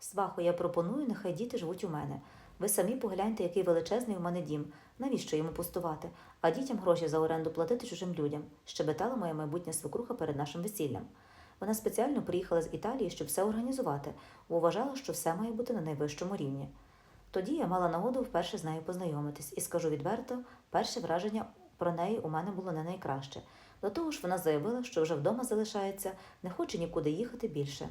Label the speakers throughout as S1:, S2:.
S1: Свахо, я пропоную, нехай діти живуть у мене. Ви самі погляньте, який величезний у мене дім. Навіщо йому пустувати? А дітям гроші за оренду платити чужим людям, щебетала моя майбутня свекруха перед нашим весіллям. Вона спеціально приїхала з Італії, щоб все організувати, бо вважала, що все має бути на найвищому рівні. Тоді я мала нагоду вперше з нею познайомитись, і скажу відверто, перше враження про неї у мене було не найкраще. До того ж, вона заявила, що вже вдома залишається, не хоче нікуди їхати більше.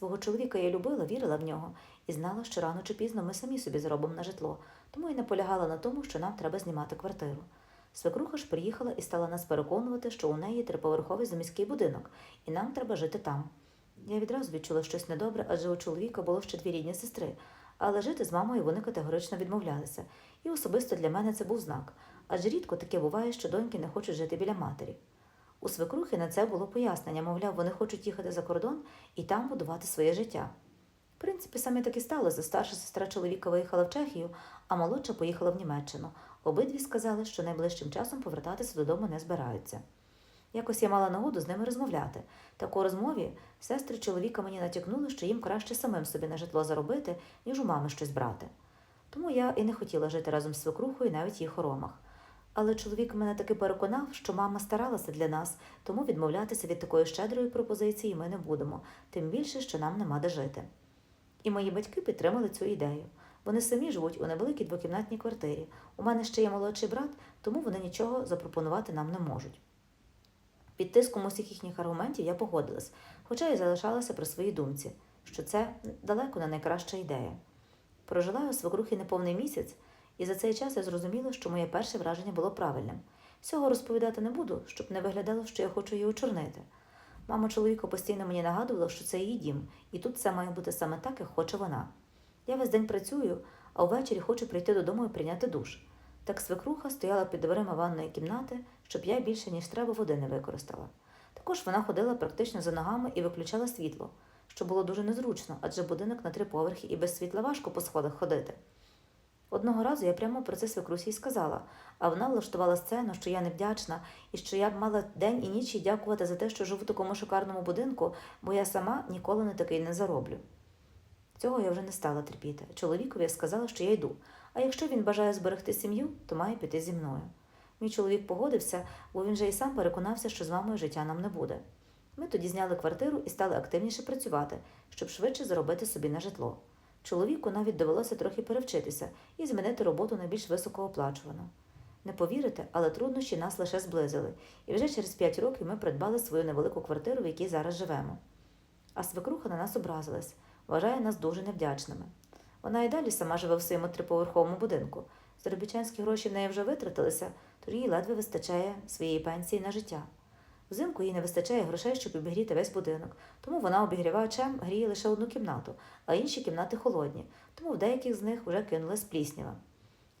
S1: Свого чоловіка я любила, вірила в нього і знала, що рано чи пізно ми самі собі зробимо на житло, тому і наполягала на тому, що нам треба знімати квартиру. Свекруха ж приїхала і стала нас переконувати, що у неї триповерховий заміський будинок, і нам треба жити там. Я відразу відчула щось недобре, адже у чоловіка було ще дві рідні сестри, але жити з мамою вони категорично відмовлялися. І особисто для мене це був знак, адже рідко таке буває, що доньки не хочуть жити біля матері. У свекрухи на це було пояснення, мовляв, вони хочуть їхати за кордон і там будувати своє життя. В принципі, саме так і сталося. Старша сестра чоловіка виїхала в Чехію, а молодша поїхала в Німеччину. Обидві сказали, що найближчим часом повертатися додому не збираються. Якось я мала нагоду з ними розмовляти. Так у розмові сестри чоловіка мені натякнули, що їм краще самим собі на житло заробити, ніж у мами щось брати. Тому я і не хотіла жити разом з свекрухою навіть в її хоромах. Але чоловік мене таки переконав, що мама старалася для нас, тому відмовлятися від такої щедрої пропозиції ми не будемо, тим більше, що нам нема де жити. І мої батьки підтримали цю ідею. Вони самі живуть у невеликій двокімнатній квартирі. У мене ще є молодший брат, тому вони нічого запропонувати нам не можуть. Під тиском усіх їхніх аргументів я погодилась, хоча й залишалася при своїй думці, що це далеко не найкраща ідея. Прожила у свекрухи неповний місяць, і за цей час я зрозуміла, що моє перше враження було правильним. Всього розповідати не буду, щоб не виглядало, що я хочу її очорнити. Мама чоловіка постійно мені нагадувала, що це її дім, і тут все має бути саме так, як хоче вона. Я весь день працюю, а ввечері хочу прийти додому і прийняти душ. Так свекруха стояла під дверима ванної кімнати, щоб я більше ніж треба води не використала. Також вона ходила практично за ногами і виключала світло, що було дуже незручно, адже будинок на три поверхи і без світла важко по сходах ходити. Одного разу я прямо про це свекрусі й сказала, а вона влаштувала сцену, що я невдячна, і що я б мала день і ніч дякувати за те, що живу в такому шикарному будинку, бо я сама ніколи не такий не зароблю. Цього я вже не стала терпіти. Чоловікові я сказала, що я йду, а якщо він бажає зберегти сім'ю, то має піти зі мною. Мій чоловік погодився, бо він же і сам переконався, що з мамою життя нам не буде. Ми тоді зняли квартиру і стали активніше працювати, щоб швидше заробити собі на житло. Чоловіку навіть довелося трохи перевчитися і змінити роботу на більш високооплачувану. Не повірите, але труднощі нас лише зблизили, і вже через п'ять років ми придбали свою невелику квартиру, в якій зараз живемо. А свекруха на нас образилась, вважає нас дуже невдячними. Вона і далі сама живе в своєму триповерховому будинку. Заробітчанські гроші в неї вже витратилися, тож їй ледве вистачає своєї пенсії на життя. Взимку їй не вистачає грошей, щоб обігріти весь будинок, тому вона обігрівачем гріє лише одну кімнату, а інші кімнати холодні, тому в деяких з них вже кинулась пліснява.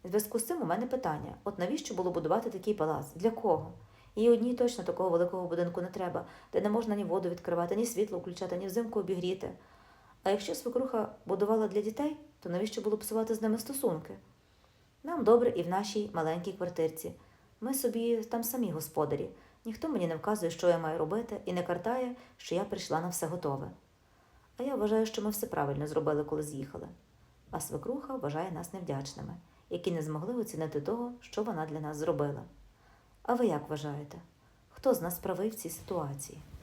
S1: У зв'язку з цим у мене питання: от навіщо було будувати такий палац? Для кого? Їй одній точно такого великого будинку не треба, де не можна ні воду відкривати, ні світло включати, ні взимку обігріти. А якщо свекруха будувала для дітей, то навіщо було псувати з ними стосунки? Нам добре і в нашій маленькій квартирці. Ми собі там самі господарі. Ніхто мені не вказує, що я маю робити, і не картає, що я прийшла на все готове. А я вважаю, що ми все правильно зробили, коли з'їхали. А свекруха вважає нас невдячними, які не змогли оцінити того, що вона для нас зробила. А ви як вважаєте? Хто з нас правий в цій ситуації?